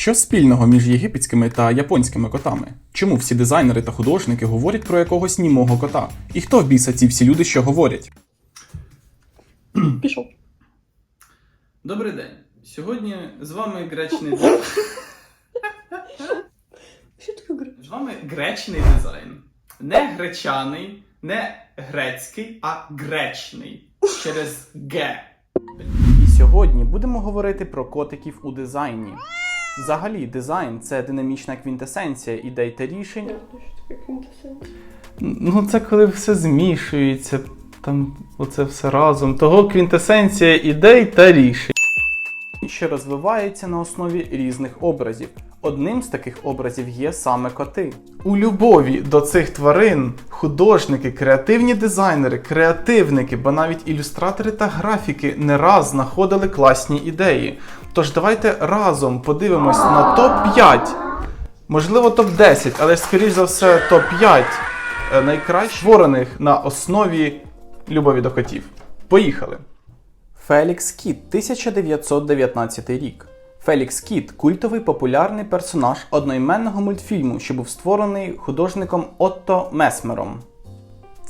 Що спільного між єгипетськими та японськими котами? Чому всі дизайнери та художники говорять про якогось німого кота? І хто в біса ці всі люди, що говорять? Пішов. Добрий день. Сьогодні з вами гречний Що таке з вами гречний дизайн. Не гречаний, не грецький, а гречний. Через Г. І сьогодні будемо говорити про котиків у дизайні. Взагалі, дизайн це динамічна квінтесенція ідей та рішень. Ну, це коли все змішується, там оце все разом. Того квінтесенція ідей та рішень. що розвивається на основі різних образів. Одним з таких образів є саме коти. У любові до цих тварин художники, креативні дизайнери, креативники, ба навіть ілюстратори та графіки не раз знаходили класні ідеї. Тож давайте разом подивимось на топ-5, можливо, топ-10, але скоріш за все топ-5 е, найкращих створених на основі любові до котів. Поїхали! Фелікс Кіт, 1919 рік. Фелікс Кіт культовий популярний персонаж одноіменного мультфільму, що був створений художником Отто Месмером.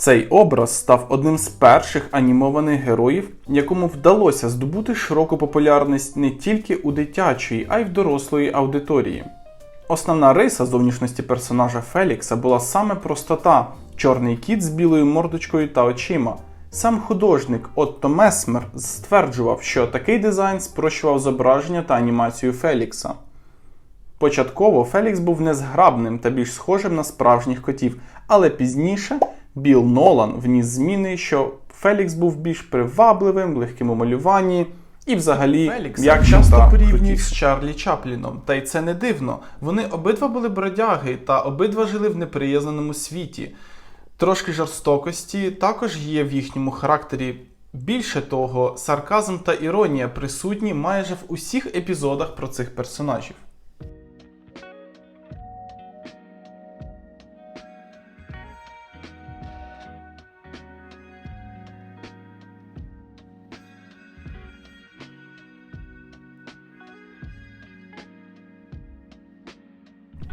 Цей образ став одним з перших анімованих героїв, якому вдалося здобути широку популярність не тільки у дитячої, а й в дорослої аудиторії. Основна риса зовнішності персонажа Фелікса була саме простота чорний кіт з білою мордочкою та очима. Сам художник Отто Месмер стверджував, що такий дизайн спрощував зображення та анімацію Фелікса. Початково Фелікс був незграбним та більш схожим на справжніх котів, але пізніше Біл Нолан вніс зміни, що Фелікс був більш привабливим, легким у малюванні і взагалі Фелікса як часто порівнюють з Чарлі Чапліном, та й це не дивно. Вони обидва були бродяги та обидва жили в неприязненому світі. Трошки жорстокості також є в їхньому характері. Більше того, сарказм та іронія присутні майже в усіх епізодах про цих персонажів.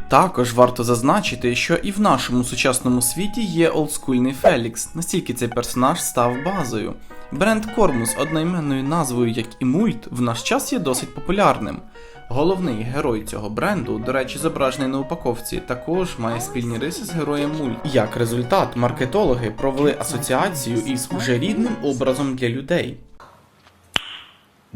Також варто зазначити, що і в нашому сучасному світі є олдскульний Фелікс, настільки цей персонаж став базою. Бренд Кормус одноіменною назвою, як і мульт, в наш час є досить популярним. Головний герой цього бренду, до речі, зображений на упаковці, також має спільні риси з героєм мульт. Як результат, маркетологи провели асоціацію із уже рідним образом для людей.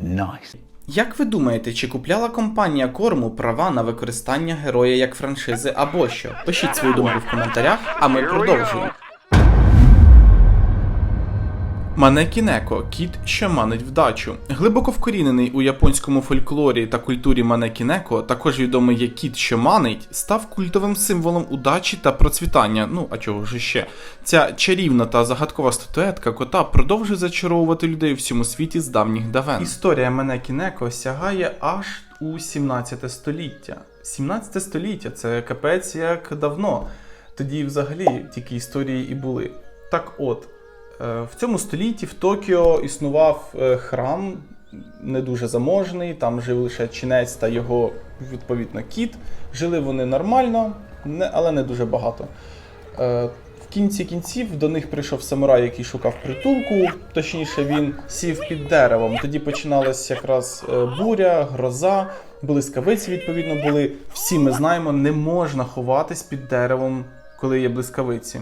Nice. Як ви думаєте, чи купляла компанія Корму права на використання героя як франшизи або що? Пишіть свою думку в коментарях, а ми продовжуємо. Манекінеко кіт, що манить вдачу. Глибоко вкорінений у японському фольклорі та культурі Манекінеко, також відомий як кіт, що манить, став культовим символом удачі та процвітання. Ну а чого ж ще? Ця чарівна та загадкова статуетка кота продовжує зачаровувати людей у всьому світі з давніх давен. Історія Манекінеко сягає аж у 17 століття. 17 століття це капець як давно. Тоді взагалі тільки історії і були. Так от. Е, В цьому столітті в Токіо існував е, храм не дуже заможний, там жив лише чинець та його відповідно кіт. Жили вони нормально, але не дуже багато. Е, В кінці кінців до них прийшов самурай, який шукав притулку, точніше, він сів під деревом. Тоді починалась якраз буря, гроза, блискавиці, відповідно, були. Всі ми знаємо, не можна ховатись під деревом, коли є блискавиці.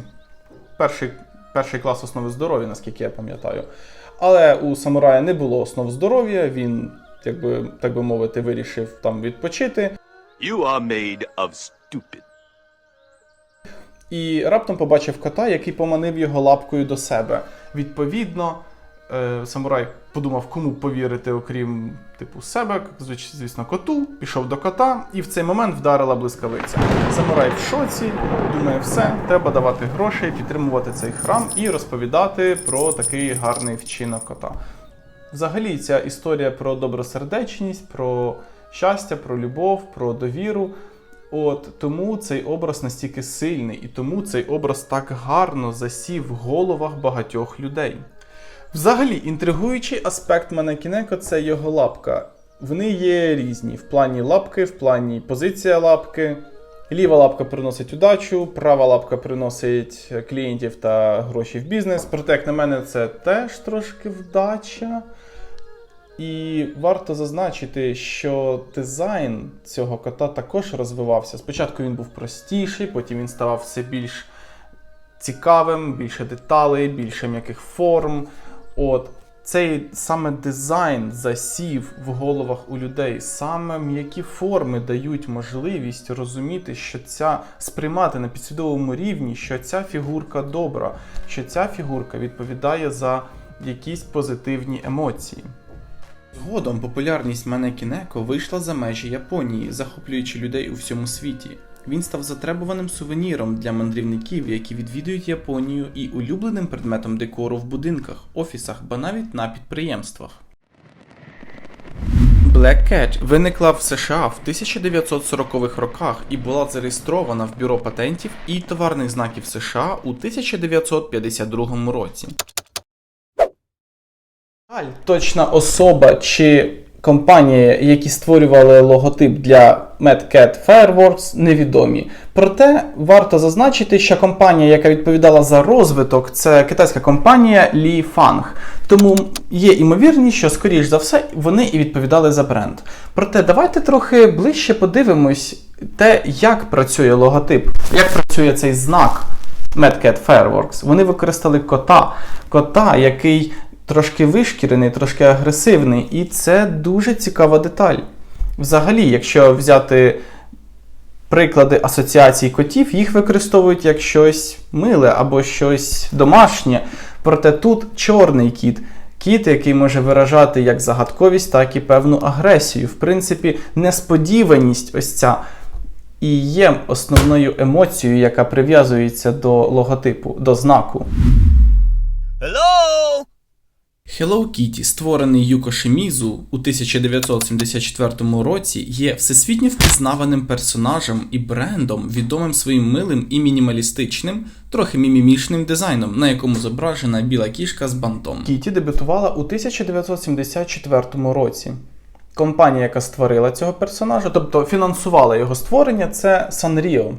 Перший перший клас основи здоров'я, наскільки я пам'ятаю. Але у самурая не було основ здоров'я, він, якби так би мовити, вирішив там відпочити. You are made of stupid. І раптом побачив кота, який поманив його лапкою до себе. Відповідно, е, самурай подумав, кому повірити, окрім типу себе, звісно, коту, пішов до кота, і в цей момент вдарила блискавиця. Самурай в шоці, думає, все, треба давати гроші, підтримувати цей храм і розповідати про такий гарний вчинок кота. Взагалі, ця історія про добросердечність, про щастя, про любов, про довіру. От тому цей образ настільки сильний, і тому цей образ так гарно засів в головах багатьох людей. Взагалі, інтригуючий аспект Манекінеко це його лапка. Вони є різні в плані лапки, в плані позиція лапки. Ліва лапка приносить удачу, права лапка приносить клієнтів та гроші в бізнес. Проте, як на мене, це теж трошки вдача. І варто зазначити, що дизайн цього кота також розвивався. Спочатку він був простіший, потім він ставав все більш цікавим, більше деталей, більше м'яких форм. От цей саме дизайн засів в головах у людей. Саме м'які форми дають можливість розуміти, що ця сприймати на підсвідомому рівні, що ця фігурка добра, що ця фігурка відповідає за якісь позитивні емоції. Згодом популярність Манекінеко вийшла за межі Японії, захоплюючи людей у всьому світі. Він став затребуваним сувеніром для мандрівників, які відвідують Японію, і улюбленим предметом декору в будинках, офісах, ба навіть на підприємствах. Black Cat виникла в США в 1940-х роках і була зареєстрована в Бюро патентів і товарних знаків США у 1952 році. Точна особа чи компанія, які створювали логотип для Mad Cat Fireworks, невідомі. Проте варто зазначити, що компанія, яка відповідала за розвиток, це китайська компанія Li Fang. Тому є імовірність, що, скоріш за все, вони і відповідали за бренд. Проте давайте трохи ближче подивимось те, як працює логотип, як працює цей знак. Mad Cat Fireworks. Вони використали кота, кота, який трошки вишкірений, трошки агресивний, і це дуже цікава деталь. Взагалі, якщо взяти приклади асоціацій котів, їх використовують як щось миле або щось домашнє. Проте тут чорний кіт. Кіт, який може виражати як загадковість, так і певну агресію. В принципі, несподіваність ось ця і є основною емоцією, яка прив'язується до логотипу, до знаку. Hello? Hello Kitty, створений Юко Шимізу у 1974 році, є всесвітньо впізнаваним персонажем і брендом, відомим своїм милим і мінімалістичним, трохи мімімішним дизайном, на якому зображена біла кішка з бантом. Кіті дебютувала у 1974 році. Компанія, яка створила цього персонажа, тобто фінансувала його створення, це Sanrio.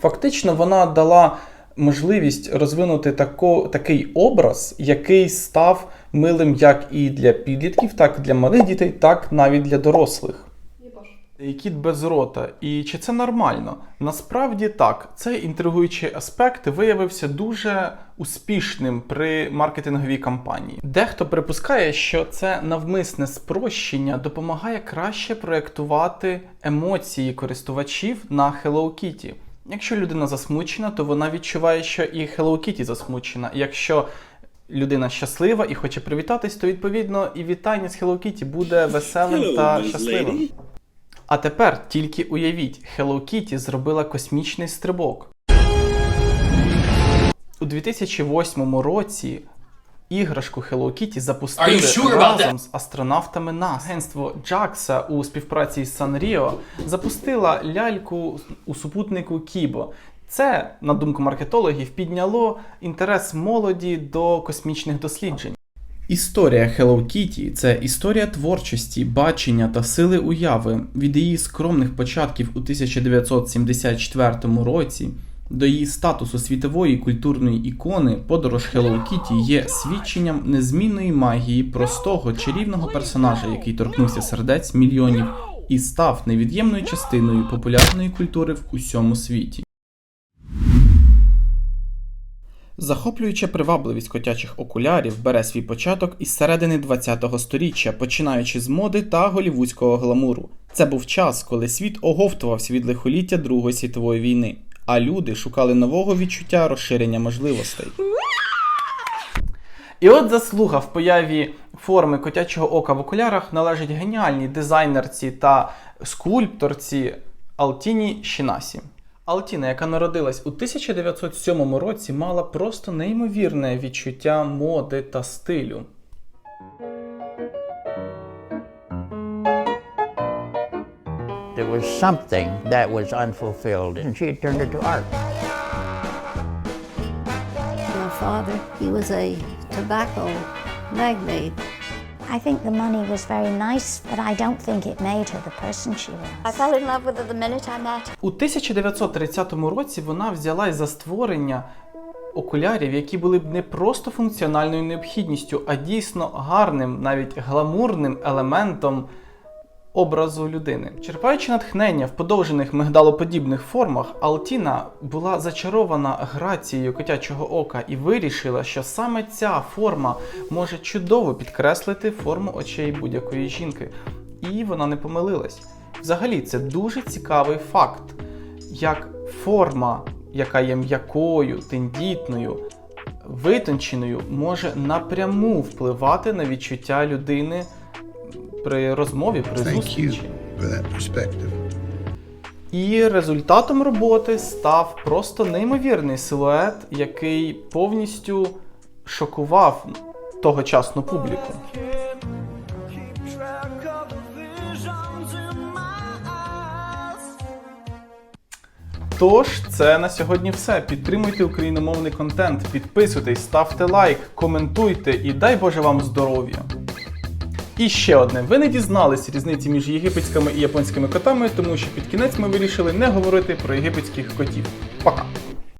Фактично, вона дала можливість розвинути тако, такий образ, який став милим як і для підлітків, так і для малих дітей, так навіть для дорослих. Кіт без рота. І чи це нормально? Насправді так, цей інтригуючий аспект виявився дуже успішним при маркетинговій кампанії. Дехто припускає, що це навмисне спрощення допомагає краще проєктувати емоції користувачів на Hello Kitty. Якщо людина засмучена, то вона відчуває, що і Hello Kitty засмучена. Якщо людина щаслива і хоче привітатись, то відповідно і вітання з Hello Kitty буде веселим та щасливим. А тепер тільки уявіть, Hello Kitty зробила космічний стрибок. У 2008 році іграшку Hello Kitty запустили sure разом з астронавтами НАСА. Агентство JAXA у співпраці з Sanrio запустила ляльку у супутнику Кібо. Це, на думку маркетологів, підняло інтерес молоді до космічних досліджень. Історія Hello Kitty – це історія творчості, бачення та сили уяви від її скромних початків у 1974 році до її статусу світової культурної ікони. Подорож Hello Kitty є свідченням незмінної магії простого чарівного персонажа, який торкнувся сердець мільйонів і став невід'ємною частиною популярної культури в усьому світі. Захоплююча привабливість котячих окулярів бере свій початок із середини ХХ століття, починаючи з моди та голівудського гламуру. Це був час, коли світ оговтувався від лихоліття Другої світової війни, а люди шукали нового відчуття розширення можливостей. І от заслуга в появі форми котячого ока в окулярах належить геніальній дизайнерці та скульпторці Алтіні Шінасі. Алтіна, яка народилась у 1907 році, мала просто неймовірне відчуття моди та стилю. There was something that was unfulfilled, and she had turned it to art. My father, he was a tobacco magnate. I think the money was very nice, but I don't think it made her the person she was. I fell in love with her the minute I met her. У 1930 році вона взялась за створення окулярів, які були б не просто функціональною необхідністю, а дійсно гарним, навіть гламурним елементом образу людини. Черпаючи натхнення в подовжених мигдалоподібних формах, Алтіна була зачарована грацією котячого ока і вирішила, що саме ця форма може чудово підкреслити форму очей будь-якої жінки. І вона не помилилась. Взагалі, це дуже цікавий факт, як форма, яка є м'якою, тендітною, витонченою, може напряму впливати на відчуття людини при розмові, при зустрічі. І результатом роботи став просто неймовірний силует, який повністю шокував тогочасну публіку. Тож, це на сьогодні все. Підтримуйте україномовний контент, підписуйтесь, ставте лайк, коментуйте і дай Боже вам здоров'я. І ще одне: ви не дізнались різниці між єгипетськими і японськими котами, тому що під кінець ми вирішили не говорити про єгипетських котів. Пока!